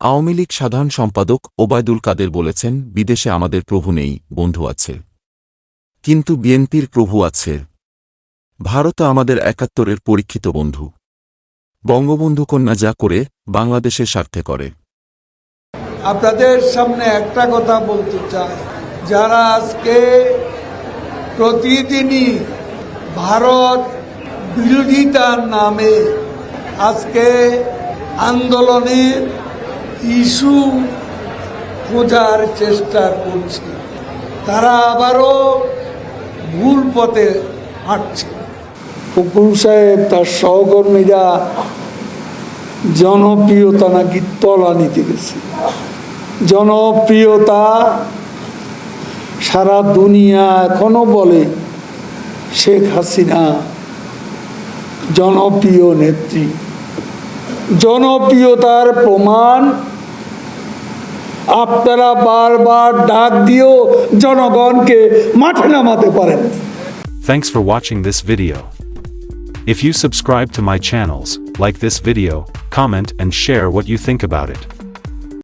আওয়ামী লীগ সাধারণ সম্পাদক ওবায়দুল কাদের বলেছেন, বিদেশে আমাদের প্রভু নেই, বন্ধু আছে। কিন্তু বিএনপির প্রভু আছে। ভারত আমাদের একাত্তরের পরীক্ষিত বন্ধু। বঙ্গবন্ধু কন্যা যা করে, বাংলাদেশের স্বার্থে করে। আপনাদের সামনে একটা কথা বলতে চাই। যারা আজকে প্রতিদিনই ভারত বিরোধিতার নামে আজকে আন্দোলনের ইস্যু খোঁজার চেষ্টা করছে। তারা আবারও ভুল পথে হাঁটছে। ফুকুর সাহেব, তার সহকর্মীরা জনপ্রিয়তা নাকি তলা নিতে গেছে। জনপ্রিয়তা সারা দুনিয়া এখনও বলে শেখ হাসিনা জনপ্রিয় নেত্রী। জনপ্রিয়তার প্রমাণ আপনারা বারবার ডাক দিয়েও জনগণকে মাঠে নামাতে পারেন Thanks for watching this video. If you subscribe to my channels, like this video, comment and share what you think about it.